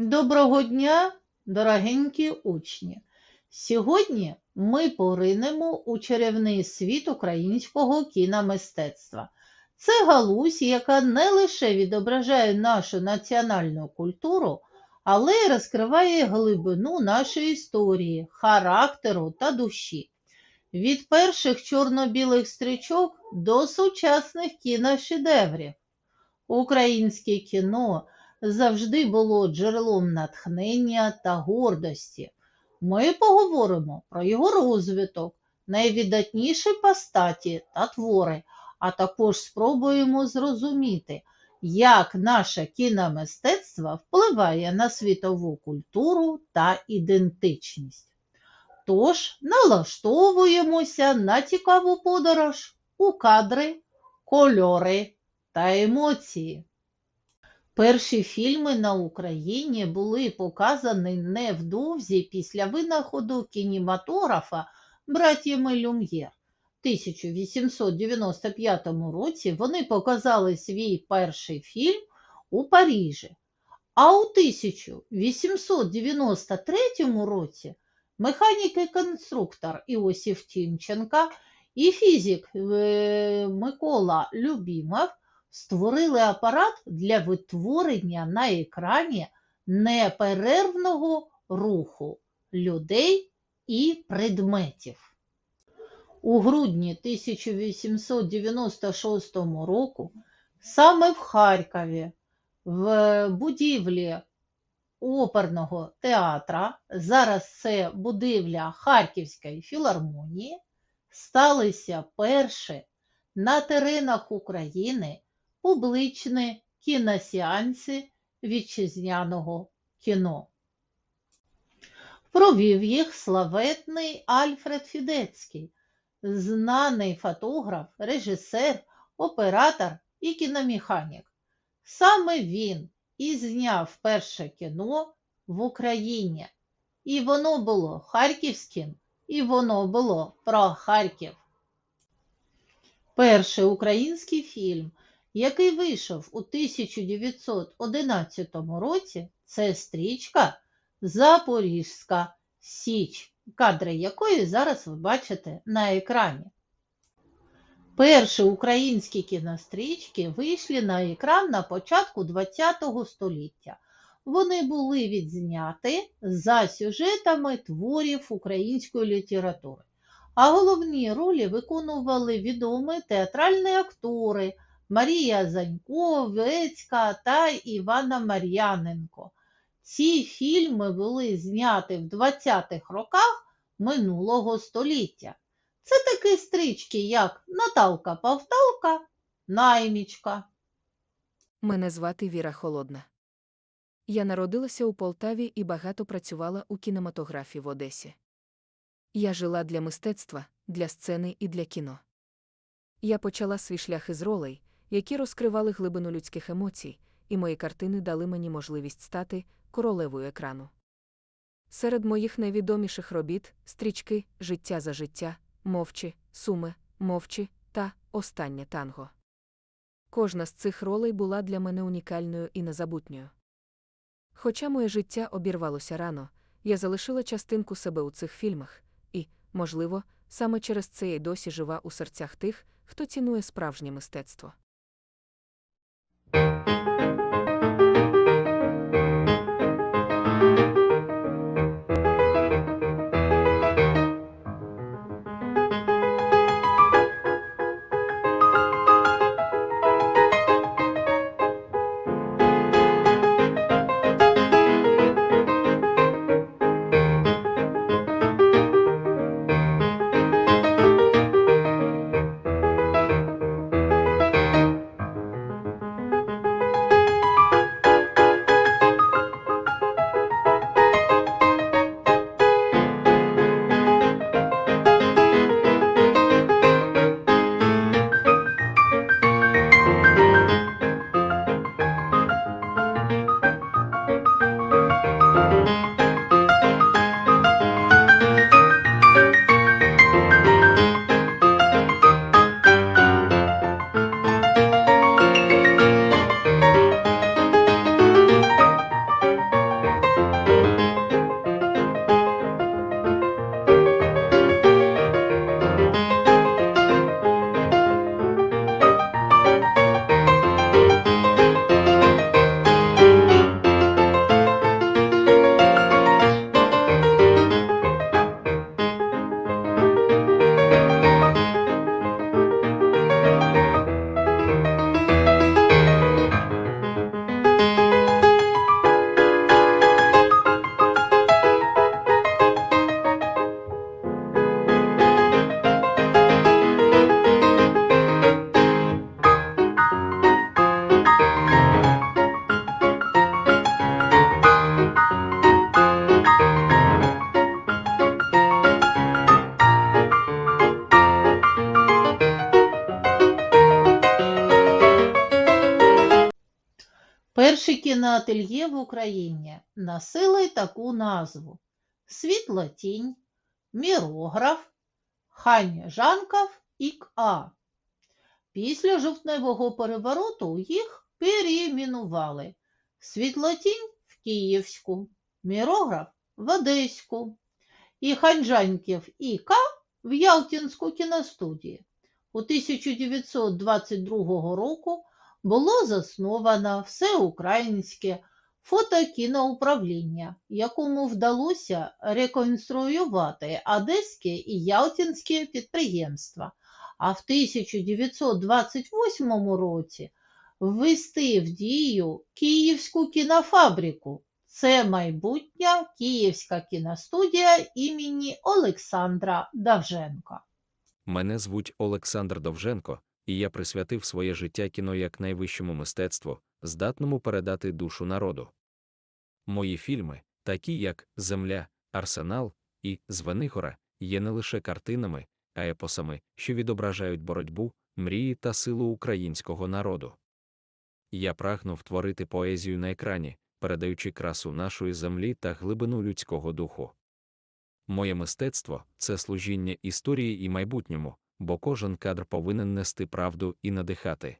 Доброго дня, дорогенькі учні! Сьогодні ми поринемо у чарівний світ українського кіномистецтва. Це галузь, яка не лише відображає нашу національну культуру, але й розкриває глибину нашої історії, характеру та душі. Від перших чорно-білих стрічок до сучасних кіношедеврів. Українське кіно завжди було джерелом натхнення та гордості. Ми поговоримо про його розвиток, найвідатніші постаті та твори, а також спробуємо зрозуміти, як наше кіномистецтво впливає на світову культуру та ідентичність. Тож налаштовуємося на цікаву подорож у кадри, кольори та емоції. Перші фільми на Україні були показані невдовзі після винаходу кінематографа братіями Люм'єр. У 1895 році вони показали свій перший фільм у Парижі. А у 1893 році механік і конструктор Іосиф Тімченка і фізик е, Микола Любімов створили апарат для витворення на екрані неперервного руху людей і предметів. У грудні 1896 року саме в Харкові в будівлі оперного театра, зараз це будівля Харківської філармонії, сталися перші на теренах України публічні кіносеанси вітчизняного кіно. Провів їх славетний Альфред Фідецький, знаний фотограф, режисер, оператор і кіномеханік. Саме він і зняв перше кіно в Україні. І воно було харківським, і воно було про Харків. Перший український фільм, який вийшов у 1911 році, це стрічка Запорізька Січ, кадри якої зараз ви бачите на екрані. Перші українські кінострічки вийшли на екран на початку ХХ століття. Вони були відзняті за сюжетами творів української літератури, а головні ролі виконували відомі театральні актори Марія Занько, Вецька та Івана Мар'яненко. Ці фільми були зняті в 20-х роках минулого століття. Це такі стрічки, як Наталка Павталка, Наймічка. Мене звати Віра Холодна. Я народилася у Полтаві і багато працювала у кінематографі в Одесі. Я жила для мистецтва, для сцени і для кіно. Я почала свій шлях із ролей, які розкривали глибину людських емоцій, і мої картини дали мені можливість стати королевою екрану. Серед моїх найвідоміших робіт стрічки Життя за життя, мовчі, суми, мовчі та Останнє танго. Кожна з цих ролей була для мене унікальною і незабутньою. Хоча моє життя обірвалося рано, я залишила частинку себе у цих фільмах, і, можливо, саме через це я й досі жива у серцях тих, хто цінує справжнє мистецтво. thank you Кіноательє в Україні носили таку назву Світла тінь, Мірограф, Хань Жанков і КА. Після жовтневого перевороту їх переіменували Світлотінь в Київську, Мірограф в Одеську і Ханжаньків і К в Ялтинську кіностудію. У 1922 року було засновано всеукраїнське фотокіноуправління, якому вдалося реконструювати одеське і ялтинське підприємства, а в 1928 році ввести в дію Київську кінофабрику. Це майбутня Київська кіностудія імені Олександра Давженка. Мене звуть Олександр Довженко, і я присвятив своє життя кіно як найвищому мистецтву, здатному передати душу народу. Мої фільми, такі як Земля, Арсенал і Звенигора, є не лише картинами, а епосами, що відображають боротьбу, мрії та силу українського народу. Я прагнув творити поезію на екрані, передаючи красу нашої землі та глибину людського духу. Моє мистецтво це служіння історії і майбутньому, бо кожен кадр повинен нести правду і надихати.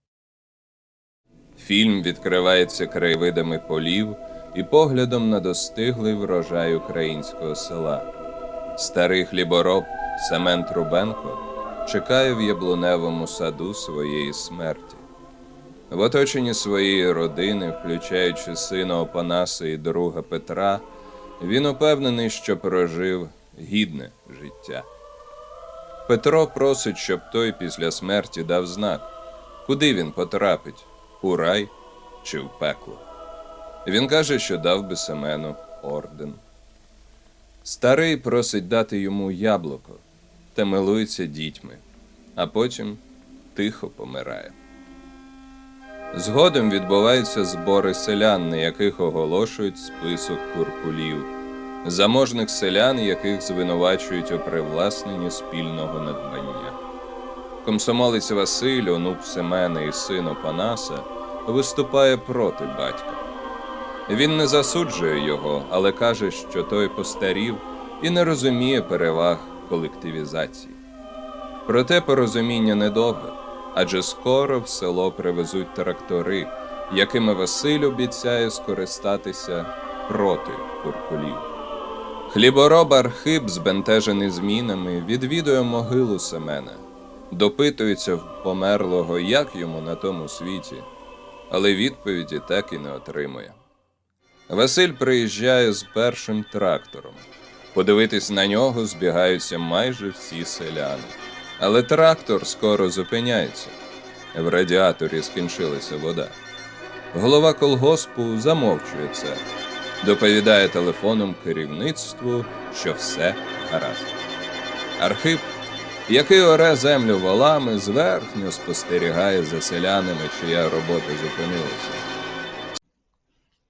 Фільм відкривається краєвидами полів і поглядом на достиглий врожай українського села. Старий хлібороб Семен Трубенко чекає в яблуневому саду своєї смерті. В оточенні своєї родини, включаючи сина Опанаса і друга Петра, він упевнений, що прожив гідне життя. Петро просить, щоб той після смерті дав знак, куди він потрапить у рай чи в пекло. Він каже, що дав би Семену орден. Старий просить дати йому яблуко та милується дітьми, а потім тихо помирає. Згодом відбуваються збори селян, на яких оголошують список куркулів, заможних селян, яких звинувачують у привласненні спільного надбання. Комсомолець Василь, онук Семена і син Опанаса, виступає проти батька. Він не засуджує його, але каже, що той постарів і не розуміє переваг колективізації. Проте порозуміння недовге, адже скоро в село привезуть трактори, якими Василь обіцяє скористатися проти куркулів. Хлібороб Архип, збентежений змінами, відвідує могилу Семена, допитується в померлого, як йому на тому світі, але відповіді так і не отримує. Василь приїжджає з першим трактором. Подивитись на нього збігаються майже всі селяни. Але трактор скоро зупиняється. В радіаторі скінчилася вода. Голова колгоспу замовчує це, доповідає телефоном керівництву, що все гаразд. Архип, який оре землю волами, зверхньо спостерігає за селянами, чия робота зупинилася.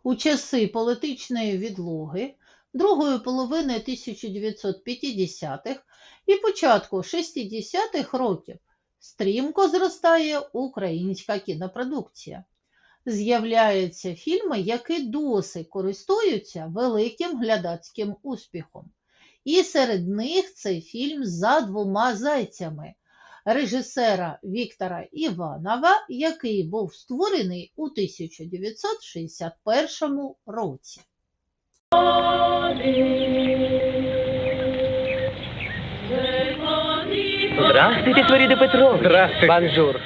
У часи політичної відлоги другої половини 1950-х і початку 60-х років стрімко зростає українська кінопродукція. З'являються фільми, які досі користуються великим глядацьким успіхом. І серед них це фільм за двома зайцями режисера Віктора Іванова, який був створений у 1961 році. Здравствуйте, Флорида Петровна. Здравствуйте. Бонжур.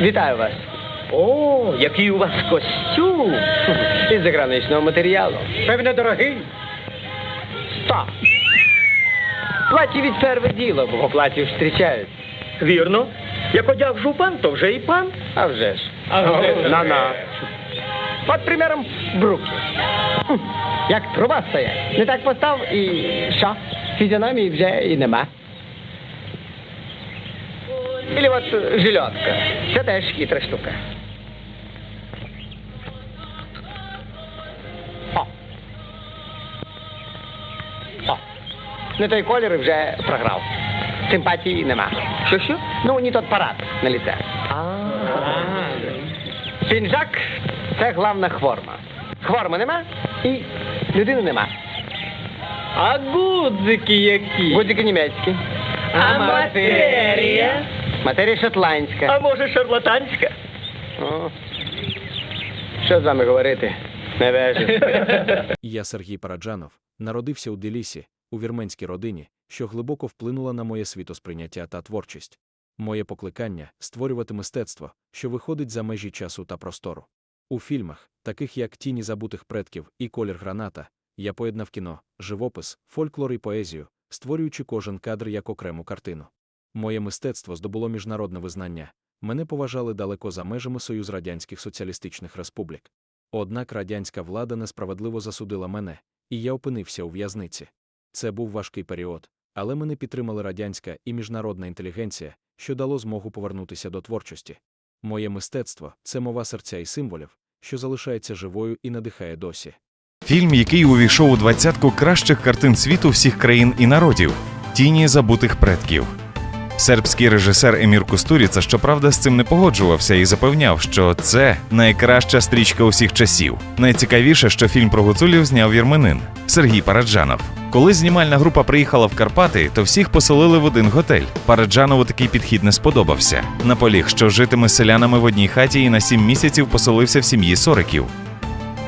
Вітаю вас. О, який у вас костюм. Із заграничного матеріалу. Певне, дорогий. Стоп! Платі від перше діло, бо платі зустрічають. Вірно. Як одяг пан, то вже і пан. А вже ж. А вже ж. На-на. От, примером, бруки. Хм, Як труба стоять. Не так постав і що? Фізіономії вже і нема. Или от жильотка. Це теж хитра штука. Не той колір і вже програв. Симпатії нема. Що що? Ну, не тот парад на лице. А. Пінжак Це главна хворма. Хворми нема і людини нема. А гудзики які? Будь-які німецькі. А матерія? Матерія шотландська. А може шарлатанська? О. Що з вами говорити? Невежі. Я Сергій Параджанов, народився у Делісі, у вірменській родині, що глибоко вплинула на моє світосприйняття та творчість. Моє покликання створювати мистецтво, що виходить за межі часу та простору. У фільмах, таких як Тіні забутих предків і Колір граната, я поєднав кіно, живопис, фольклор і поезію, створюючи кожен кадр як окрему картину. Моє мистецтво здобуло міжнародне визнання. Мене поважали далеко за межами Союз Радянських Соціалістичних Республік. Однак радянська влада несправедливо засудила мене, і я опинився у в'язниці. Це був важкий період, але мене підтримали радянська і міжнародна інтелігенція, що дало змогу повернутися до творчості. Моє мистецтво це мова серця і символів, що залишається живою і надихає досі. Фільм, який увійшов у двадцятку кращих картин світу всіх країн і народів Тіні забутих предків. Сербський режисер Емір Кустуріца, щоправда, з цим не погоджувався і запевняв, що це найкраща стрічка усіх часів. Найцікавіше, що фільм про гуцулів зняв вірменин Сергій Параджанов. Коли знімальна група приїхала в Карпати, то всіх поселили в один готель. Параджанову такий підхід не сподобався. Наполіг, що житиме селянами в одній хаті і на сім місяців поселився в сім'ї Сориків.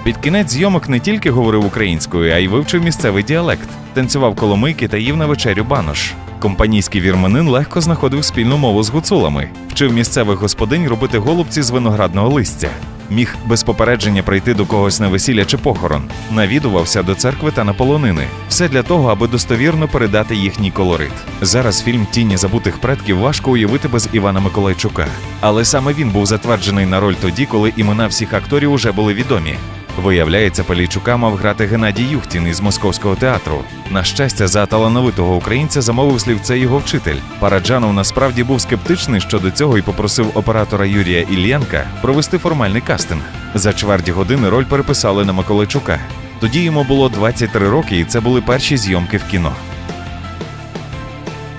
Під кінець зйомок не тільки говорив українською, а й вивчив місцевий діалект, танцював коломийки та їв на вечерю банош. Компанійський вірменин легко знаходив спільну мову з гуцулами, вчив місцевих господинь робити голубці з виноградного листя. Міг без попередження прийти до когось на весілля чи похорон, навідувався до церкви та на полонини. Все для того, аби достовірно передати їхній колорит. Зараз фільм Тіні забутих предків важко уявити без Івана Миколайчука. Але саме він був затверджений на роль тоді, коли імена всіх акторів уже були відомі. Виявляється, Палійчука мав грати Геннадій Юхтін із московського театру. На щастя, за талановитого українця замовив слівце його вчитель. Параджанов насправді був скептичний щодо цього і попросив оператора Юрія Іллєнка провести формальний кастинг. За чверті години роль переписали на Миколайчука. Тоді йому було 23 роки, і це були перші зйомки в кіно.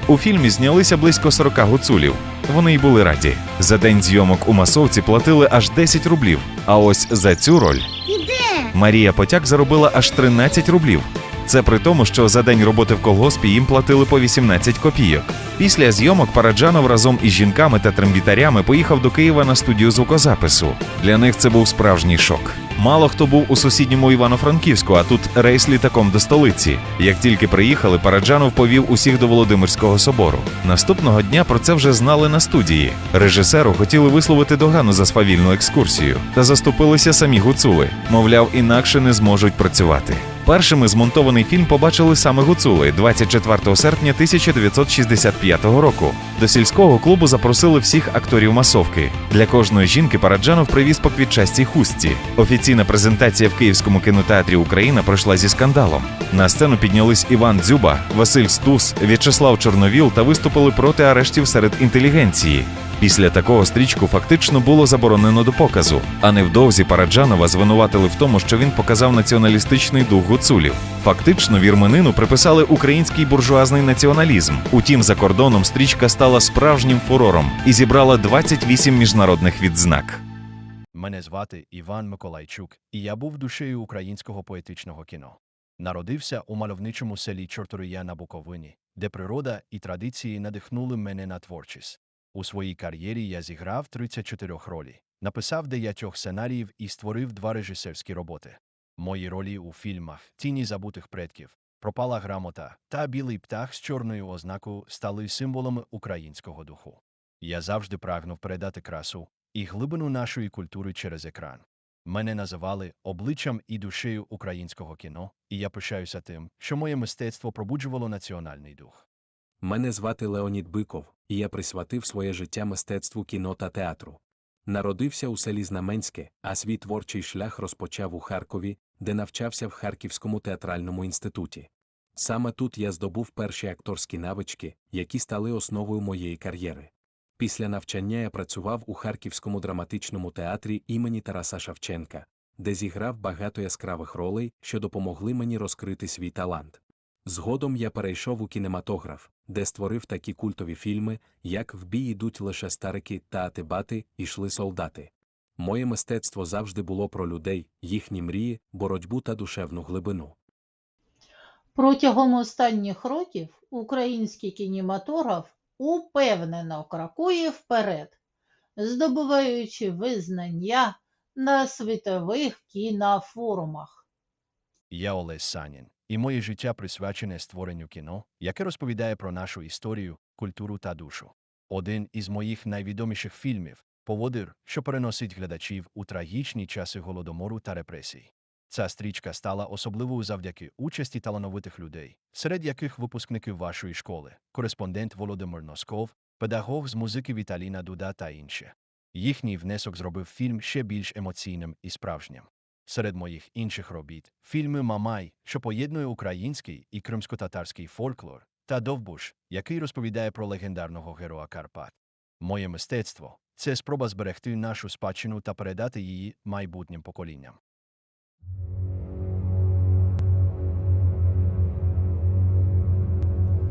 У фільмі знялися близько 40 гуцулів. Вони й були раді. За день зйомок у масовці платили аж 10 рублів. А ось за цю роль Марія Потяк заробила аж 13 рублів. Це при тому, що за день роботи в колгоспі їм платили по 18 копійок. Після зйомок Параджанов разом із жінками та трембітарями поїхав до Києва на студію звукозапису. Для них це був справжній шок. Мало хто був у сусідньому Івано-Франківську, а тут рейс літаком до столиці. Як тільки приїхали, Параджанов повів усіх до Володимирського собору. Наступного дня про це вже знали на студії. Режисеру хотіли висловити догану за свавільну екскурсію, та заступилися самі гуцули. Мовляв, інакше не зможуть працювати. Першими змонтований фільм побачили саме гуцули 24 серпня 1965 року. До сільського клубу запросили всіх акторів масовки. Для кожної жінки Параджанов привіз по квітчастій хустці. Офіційна презентація в Київському кінотеатрі Україна пройшла зі скандалом. На сцену піднялись Іван Дзюба, Василь Стус, В'ячеслав Чорновіл та виступили проти арештів серед інтелігенції. Після такого стрічку фактично було заборонено до показу, а невдовзі Параджанова звинуватили в тому, що він показав націоналістичний дух гуцулів. Фактично вірменину приписали український буржуазний націоналізм. Утім, за кордоном стрічка стала справжнім фурором і зібрала 28 міжнародних відзнак. Мене звати Іван Миколайчук, і я був душею українського поетичного кіно. Народився у мальовничому селі Чортория на Буковині, де природа і традиції надихнули мене на творчість. У своїй кар'єрі я зіграв 34 ролі, написав дев'ятьох сценаріїв і створив два режисерські роботи. Мої ролі у фільмах Тіні забутих предків, Пропала грамота та Білий птах з чорною ознакою стали символами українського духу. Я завжди прагнув передати красу і глибину нашої культури через екран. Мене називали обличчям і душею українського кіно, і я пишаюся тим, що моє мистецтво пробуджувало національний дух. Мене звати Леонід Биков, і я присвятив своє життя мистецтву кіно та театру. Народився у селі Знаменське, а свій творчий шлях розпочав у Харкові, де навчався в Харківському театральному інституті. Саме тут я здобув перші акторські навички, які стали основою моєї кар'єри. Після навчання я працював у Харківському драматичному театрі імені Тараса Шевченка, де зіграв багато яскравих ролей, що допомогли мені розкрити свій талант. Згодом я перейшов у кінематограф, де створив такі культові фільми, як В бій ідуть лише старики та Атибати, ішли солдати. Моє мистецтво завжди було про людей, їхні мрії, боротьбу та душевну глибину. Протягом останніх років український кінематограф упевнено крокує вперед, здобуваючи визнання на світових кінофорумах. Я Олесь Санін, і моє життя присвячене створенню кіно, яке розповідає про нашу історію, культуру та душу. Один із моїх найвідоміших фільмів Поводир, що переносить глядачів у трагічні часи голодомору та репресій. Ця стрічка стала особливою завдяки участі талановитих людей, серед яких випускники вашої школи, кореспондент Володимир Носков, педагог з музики Віталіна Дуда та інші. Їхній внесок зробив фільм ще більш емоційним і справжнім. Серед моїх інших робіт фільми Мамай, що поєднує український і кримсько-татарський фольклор, та Довбуш, який розповідає про легендарного героя Карпат. Моє мистецтво це спроба зберегти нашу спадщину та передати її майбутнім поколінням.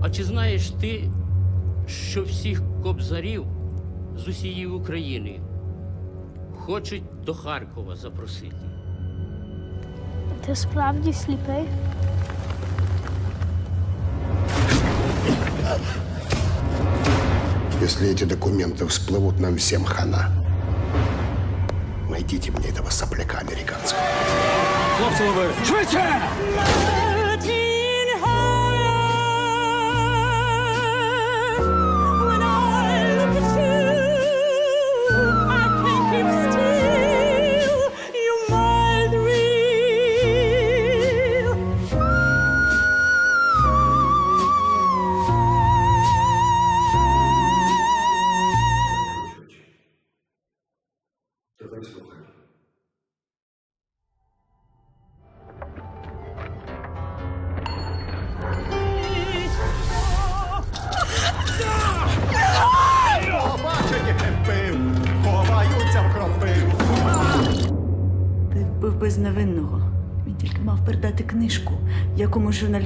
А чи знаєш ти, що всіх кобзарів з усієї України хочуть до Харкова запросити? Ти справді сліпий? Если эти документы всплывут, нам всем хана. Найдите мне этого сопляка американского. Ти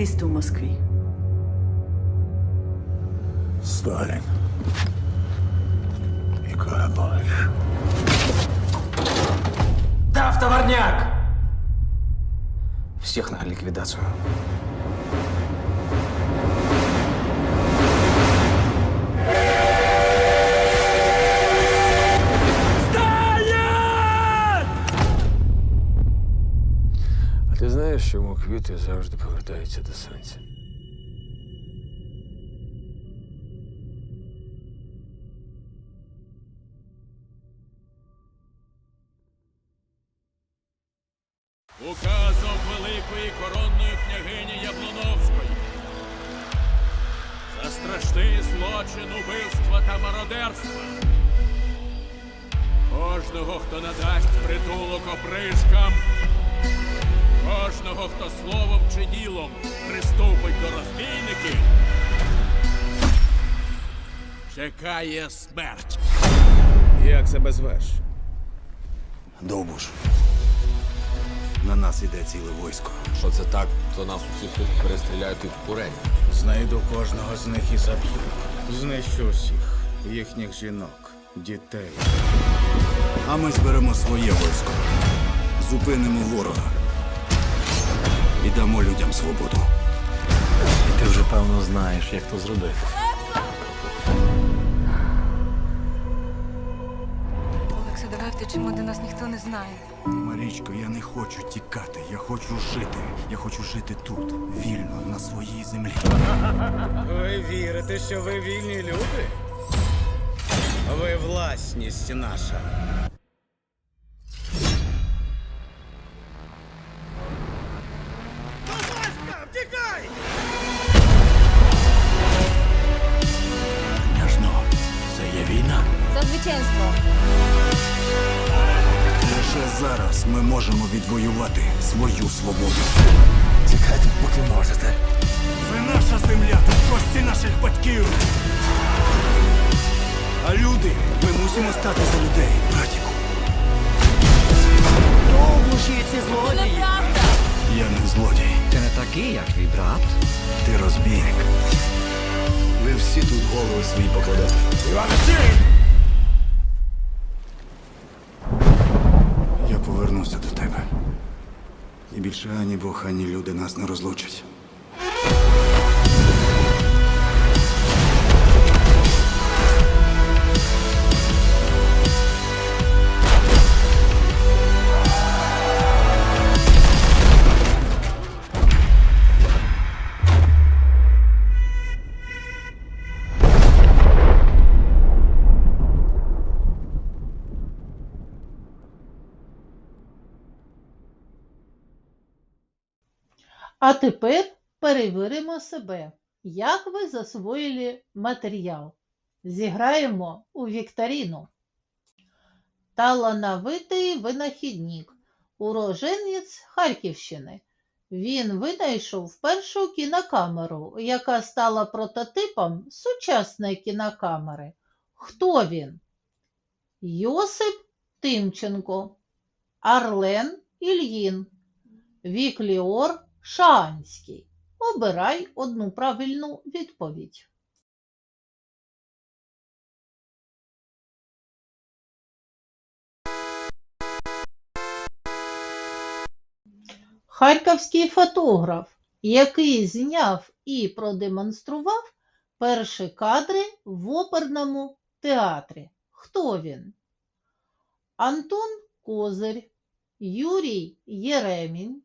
журналісту в Москві. Чому квіти завжди повертаються до сонця? Указом великої коронної княгині Яблоновської. За страшний злочин убивства та мародерства. Кожного, хто надасть притулок опришкам, кожного, хто словом чи ділом приступить до розбійників, чекає смерть. Як себе звеш? Довбуш. На нас іде ціле військо. Що це так, то нас усіх тут перестріляють і курень. Знайду кожного з них і заб'ю. Знищу усіх їхніх жінок, дітей. А ми зберемо своє військо. Зупинимо ворога. І дамо людям свободу. І ти вже певно знаєш, як то зробити. Олекса, давай втечемо, де нас ніхто не знає. Марічко, я не хочу тікати. Я хочу жити. Я хочу жити тут, вільно, на своїй землі. Ви вірите, що ви вільні люди? Ви власність наша. Відвоювати свою свободу. Тікайте, поки можете. Це наша земля, тут кості наших батьків. А люди, ми мусимо стати за людей, братіку. Неправда. Я не злодій. Ти не такий, як твій брат. Ти розбійник. Ви всі тут голови свої покладете. Іван повернуся до тебе. І більше ані Бог, ані люди нас не розлучать. А тепер перевіримо себе, як ви засвоїли матеріал. Зіграємо у вікторину. Талановитий винахідник, уроженець Харківщини. Він винайшов першу кінокамеру, яка стала прототипом сучасної кінокамери. Хто він? Йосип Тимченко, Арлен Ільїн, Вікліор Шаанський. Обирай одну правильну відповідь. Харківський фотограф, який зняв і продемонстрував перші кадри в оперному театрі. Хто він? Антон Козир, Юрій Єремін,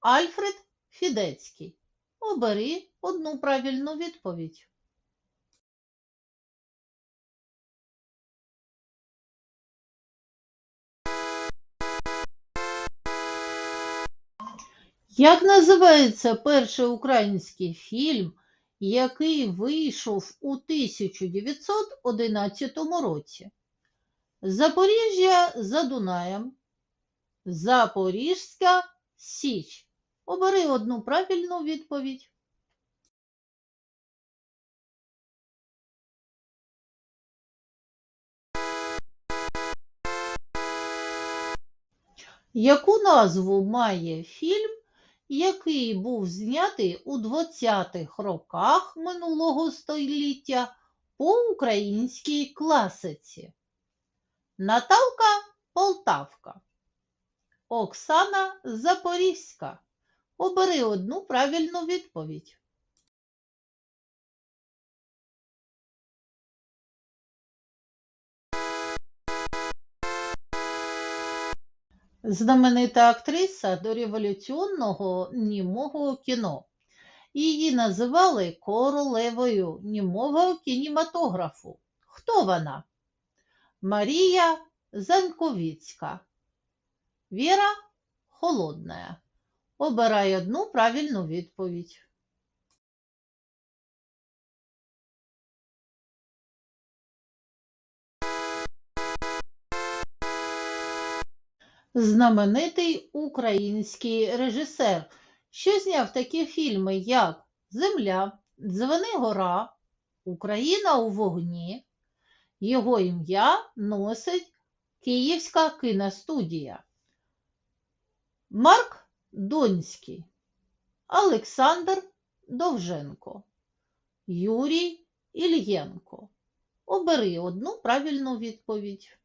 Альфред Фідецький. Обери одну правильну відповідь. Як називається перший український фільм, який вийшов у 1911 році? Запоріжжя за Дунаєм. Запорізька Січ. Обери одну правильну відповідь. Яку назву має фільм, який був знятий у 20-х роках минулого століття по українській класиці? Наталка Полтавка. Оксана Запорізька. Обери одну правильну відповідь. Знаменита актриса дореволюційного німого кіно. Її називали королевою німого кінематографу. Хто вона? Марія Заньковіцька. Віра Холодная. Обирай одну правильну відповідь. Знаменитий український режисер, що зняв такі фільми, як Земля, Дзвени гора, Україна у вогні. Його ім'я носить Київська кіностудія. Марк Донський, Олександр Довженко, Юрій Ільєнко. Обери одну правильну відповідь.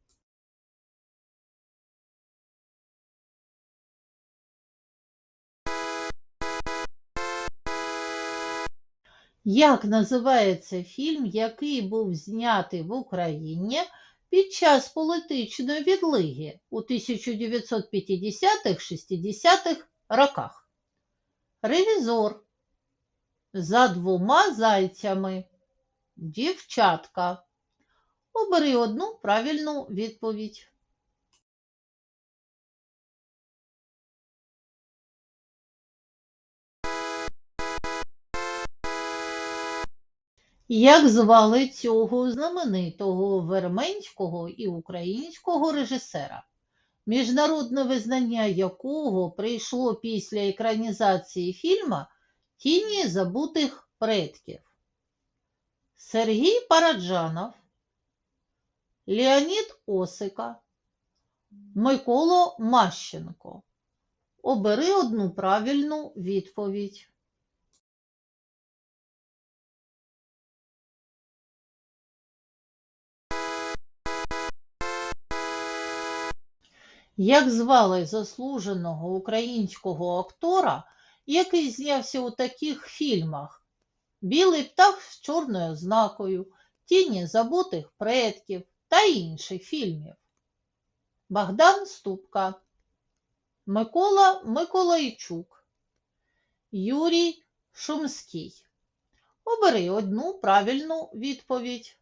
Як називається фільм, який був знятий в Україні під час політичної відлиги у 1950-60-х роках? Ревізор. За двома зайцями. Дівчатка. Обери одну правильну відповідь. Як звали цього знаменитого верменського і українського режисера, міжнародне визнання якого прийшло після екранізації фільма Тіні забутих предків? Сергій Параджанов, Леонід Осика, Миколо Мащенко. Обери одну правильну відповідь. Як звали заслуженого українського актора, який знявся у таких фільмах Білий птах з чорною ознакою, Тіні забутих предків та інших фільмів? Богдан Ступка, Микола Миколайчук, Юрій Шумський. Обери одну правильну відповідь.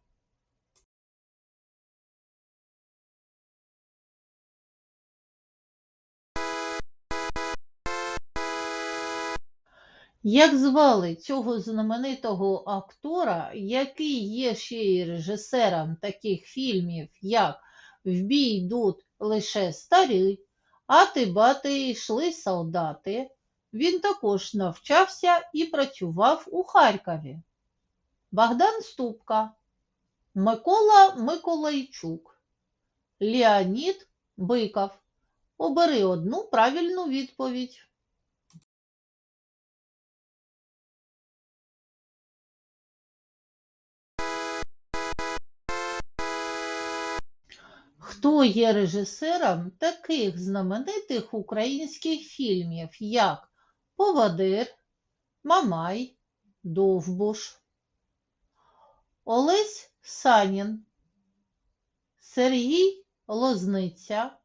Як звали цього знаменитого актора, який є ще й режисером таких фільмів, як В бій йдуть лише старі, Ати бати йшли солдати, він також навчався і працював у Харкові. Богдан Ступка, Микола Миколайчук, Леонід Биков. Обери одну правильну відповідь. Хто є режисером таких знаменитих українських фільмів, як Повадир, Мамай, Довбуш, Олесь Санін, Сергій Лозниця,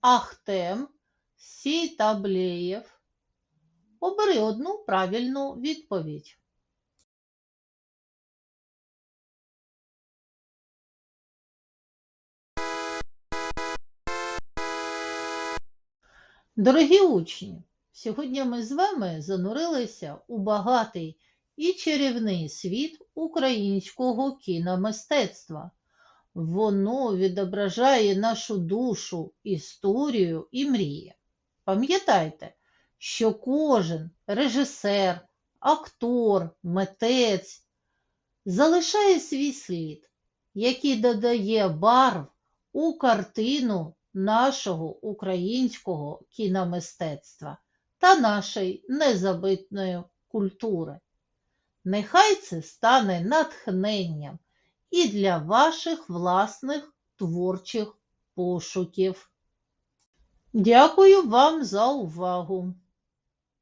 Ахтем Сітаблеєв? Обери одну правильну відповідь. Дорогі учні, сьогодні ми з вами занурилися у багатий і чарівний світ українського кіномистецтва. Воно відображає нашу душу, історію і мрії. Пам'ятайте, що кожен режисер, актор, митець залишає свій слід, який додає барв у картину нашого українського кіномистецтва та нашої незабитної культури. Нехай це стане натхненням і для ваших власних творчих пошуків. Дякую вам за увагу!